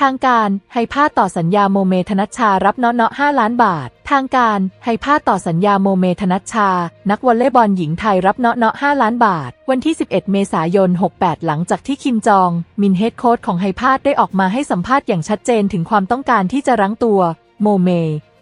ทางการให้พาต่อสัญญาโมเมธนัชชารับเนาะเนาะ5ล้านบาท ทางการให้พาต่อสัญญาโมเมธนัชชา นักวอลเลย์บอลหญิงไทยรับเนาะเนาะ5ล้านบาท วันที่ 11 เมษายน 68 หลังจากที่คิมจอง มินเฮดโค้ชของไฮพาดได้ออกมาให้สัมภาษณ์อย่างชัดเจนถึงความต้องการที่จะรั้งตัว โมเม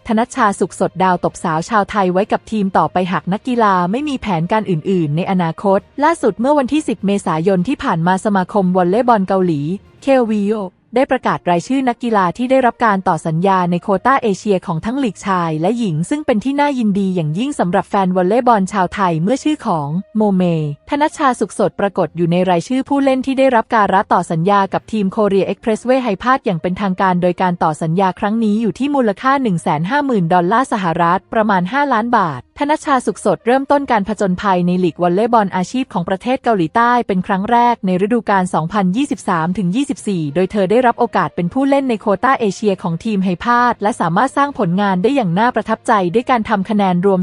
ธนัชชาสุขสดดาวตบสาวชาวไทยไว้กับทีมต่อไปหากนักกีฬาไม่มีแผนการอื่น ๆ ในอนาคต ล่าสุดเมื่อวันที่ 10 เมษายนที่ผ่านมาสมาคมวอลเลย์บอลเกาหลี KVO ได้ประกาศรายชื่อนักกีฬาที่ได้รับการต่อสัญญาในโคต้าเอเชียของทั้งหลีกชายและหญิง ซึ่งเป็นที่น่ายินดีอย่างยิ่งสำหรับแฟนวอลเลย์บอลชาวไทยเมื่อชื่อของโมเม ธนัชชาสุขสดปรากฏอยู่ในรายชื่อผู้เล่นที่ได้รับการรับต่อสัญญากับทีมโคเรียเอ็กเพรสเวย์ไฮพาดอย่างเป็นทางการโดยการต่อสัญญาครั้งนี้อยู่ที่มูลค่า 150,000 ดอลลาร์สหรัฐประมาณ 5 ล้านบาท ธนชาสุขสดเริ่มต้นการผจญภัยในลีกวอลเลย์บอลอาชีพของประเทศเกาหลีใต้เป็นครั้งแรกในฤดูกาล 2023-24 โดยเธอได้รับโอกาสเป็นผู้เล่นในโคต้าเอเชียของทีมไฮพาดและสามารถสร้างผลงานได้อย่างน่าประทับใจด้วยการทำคะแนนรวม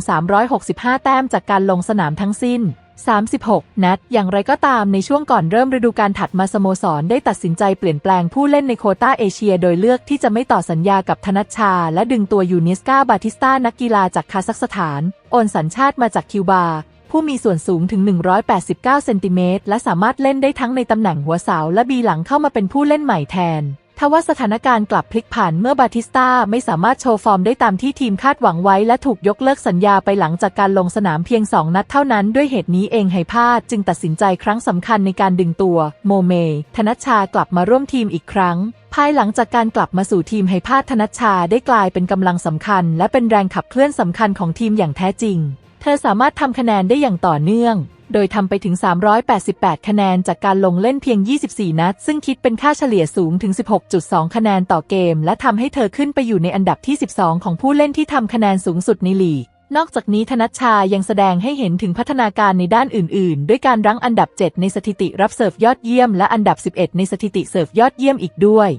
365 แต้มจากการลงสนามทั้งสิ้น 36 นัด อย่างไรก็ตามในช่วงก่อนเริ่มฤดูกาลถัดมาสโมสรได้ตัดสินใจเปลี่ยนแปลงผู้เล่นในโคต้าเอเชีย โดยเลือกที่จะไม่ต่อสัญญากับธนัชชา และดึงตัวยูนิสกาบาติสตานักกีฬาจากคาซัคสถาน โอนสัญชาติมาจากคิวบา ผู้มีส่วนสูงถึง 189 เซนติเมตรและสามารถเล่นได้ทั้งในตำแหน่งหัวเสาและบีหลังเข้ามาเป็นผู้เล่นใหม่แทน ทว่าสถานการณ์กลับพลิกผันเมื่อบาติสตาไม่สามารถโชว์ฟอร์มได้ตามที่ทีมคาดหวังไว้ และถูกยกเลิกสัญญาไปหลังจากการลงสนามเพียง 2 นัดเท่านั้น ด้วยเหตุนี้เองไฮพาดจึงตัดสินใจครั้งสำคัญในการดึงตัว โมเม ธนัชชากลับมาร่วมทีมอีกครั้ง ภายหลังจากการกลับมาสู่ทีมไฮพาดธนัชชาได้กลายเป็นกำลังสำคัญ และเป็นแรงขับเคลื่อนสำคัญของทีมอย่างแท้จริง เธอสามารถทำคะแนนได้อย่างต่อเนื่อง โดยทำไปถึง 388 คะแนนจากการลงเล่นเพียง 24 นัด ซึ่งคิดเป็นค่าเฉลี่ยสูงถึง 16.2 คะแนนต่อเกม และทำให้เธอขึ้นไปอยู่ในอันดับที่ 12 ของผู้เล่นที่ทำคะแนนสูงสุดในลีก นอกจากนี้ธนัชชายังแสดงให้เห็นถึงพัฒนาการในด้านอื่น ๆ ด้วยการรั้งอันดับ 7 ในสถิติรับเสิร์ฟยอดเยี่ยม และอันดับ 11 ในสถิติเสิร์ฟยอดเยี่ยมอีกด้วย